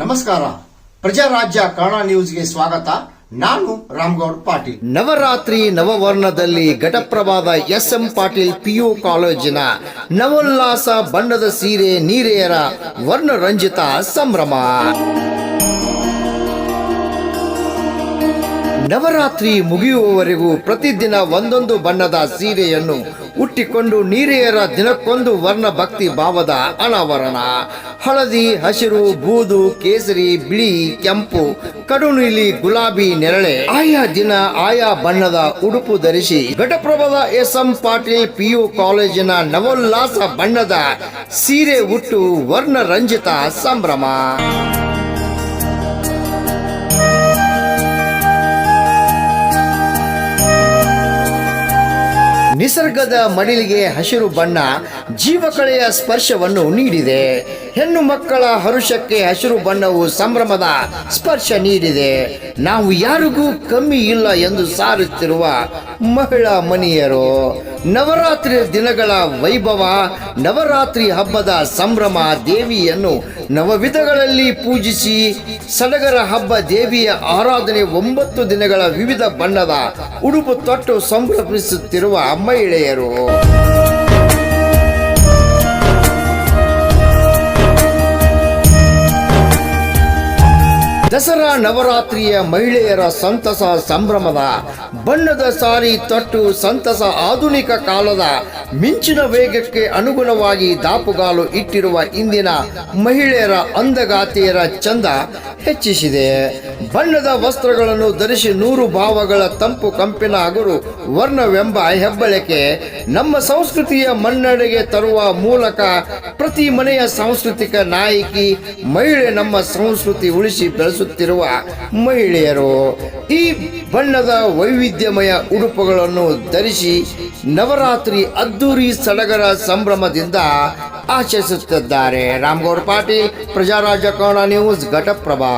ನಮಸ್ಕಾರ. ಪ್ರಜಾರಾಜ್ಯ ಕನ್ನಡ ನ್ಯೂಸ್ಗೆ ಸ್ವಾಗತ. ನಾನು ರಾಮ್ಗೌಡ್ ಪಾಟೀಲ್. ನವರಾತ್ರಿ ನವವರ್ಣದಲ್ಲಿ ಘಟಪ್ರಭಾದ ಎಸ್ ಎಂ ಪಾಟೀಲ್ ಪಿಯು ಕಾಲೇಜಿನ ನವೋಲ್ಲಾಸ ಬಣ್ಣದ ಸೀರೆ ನೀರೆಯರ ವರ್ಣರಂಜಿತ ಸಂಭ್ರಮ. ನವರಾತ್ರಿ ಮುಗಿಯುವವರೆಗೂ ಪ್ರತಿದಿನ ಒಂದೊಂದು ಬಣ್ಣದ ಸೀರೆಯನ್ನು ಉಟ್ಟಿಕೊಂಡು ನೀರೆಯರ ದಿನಕ್ಕೊಂದು ವರ್ಣ ಭಕ್ತಿ ಭಾವದ ಅನಾವರಣ. ಹಳದಿ, ಹಸಿರು, ಬೂದು, ಕೇಸರಿ, ಬಿಳಿ, ಕೆಂಪು ಕಡು ನೀಲಿ ಗುಲಾಬಿ ನೆರಳೆ. ಆಯಾ ದಿನ ಆಯಾ ಬಣ್ಣದ ಉಡುಪು ಧರಿಸಿ ಘಟಪ್ರಭದ ಎಸ್ ಎಂ ಪಾಟೀಲ್ ಪಿಯು ಕಾಲೇಜಿನ ನವೋಲ್ಲಾಸ ಬಣ್ಣದ ಸೀರೆ ಉಟ್ಟು ವರ್ಣರಂಜಿತ ಸಂಭ್ರಮ. ನಿಸರ್ಗದ ಮಡಿಲಿಗೆ ಹಸಿರು ಬಣ್ಣ ಜೀವಕಳೆಯ ಸ್ಪರ್ಶವನ್ನು ನೀಡಿದೆ. ಹೆಣ್ಣು ಮಕ್ಕಳ ಹರುಷಕ್ಕೆ ಹಸಿರು ಬಣ್ಣವು ಸಂಭ್ರಮದ ಸ್ಪರ್ಶ ನೀಡಿದೆ. ನಾವು ಯಾರಿಗೂ ಕಮ್ಮಿ ಇಲ್ಲ ಎಂದು ಸಾರುತ್ತಿರುವ ಮಹಿಳಾ ಮನಿಯರು, ನವರಾತ್ರಿ ದಿನಗಳ ವೈಭವ, ನವರಾತ್ರಿ ಹಬ್ಬದ ಸಂಭ್ರಮ ದೇವಿಯನ್ನು ನವವಿಧಗಳಲ್ಲಿ ಪೂಜಿಸಿ, ಸಡಗರ ಹಬ್ಬ ದೇವಿಯ ಆರಾಧನೆ ಒಂಬತ್ತು ದಿನಗಳ ವಿವಿಧ ಬಣ್ಣದ ಉಡುಪು ತೊಟ್ಟು ಸಂಭ್ರಮಿಸುತ್ತಿರುವ ಮಹಿಳೆಯರು ದಸರಾ ನವರಾತ್ರಿಯ ಮಹಿಳೆಯರ ಸಂತಸ ಸಂಭ್ರಮದ, ಬಣ್ಣದ ಸಾರಿ ತಟ್ಟು ಸಂತಸ ಆಧುನಿಕ ಕಾಲದ ಮಿಂಚಿನ ವೇಗಕ್ಕೆ ಅನುಗುಣವಾಗಿ ದಾಪುಗಾಲು ಇಟ್ಟಿರುವ ಇಂದಿನ ಮಹಿಳೆಯರ ಅಂದಗಾತಿಯರ ಚಂದ ಹೆಚ್ಚಿಸಿದೆ. ಬಣ್ಣದ ವಸ್ತ್ರಗಳನ್ನು ಧರಿಸಿ ನೂರು ಭಾವಗಳ ತಂಪು ಕಂಪಿನ ಹಗುರು ವರ್ಣವೆಂಬ ಹೆಬ್ಬಳಿಕೆ ನಮ್ಮ ಸಂಸ್ಕೃತಿಯ ಮನ್ನಡೆಗೆ ತರುವ ಮೂಲಕ ಪ್ರತಿ ಮನೆಯ ಸಾಂಸ್ಕೃತಿಕ ನಾಯಕಿ ಮಹಿಳೆ ನಮ್ಮ ಸಂಸ್ಕೃತಿ ಉಳಿಸಿ ಬೆಳೆಸುತ್ತಿರುವ ಮಹಿಳೆಯರು ಈ ಬಣ್ಣದ ವೈವಿಧ್ಯಮಯ ಉಡುಪುಗಳನ್ನು ಧರಿಸಿ ನವರಾತ್ರಿ ಅದ್ದೂರಿ ಸಡಗರ ಸಂಭ್ರಮದಿಂದ ಆಚರಿಸುತ್ತಿದ್ದಾರೆ. ರಾಮಗೌಡ ಪಾಟೀಲ್ ಪ್ರಜಾರಾಜ್ಯ ಕೋಣ ನ್ಯೂಸ್, ಘಟಪ್ರಭಾ.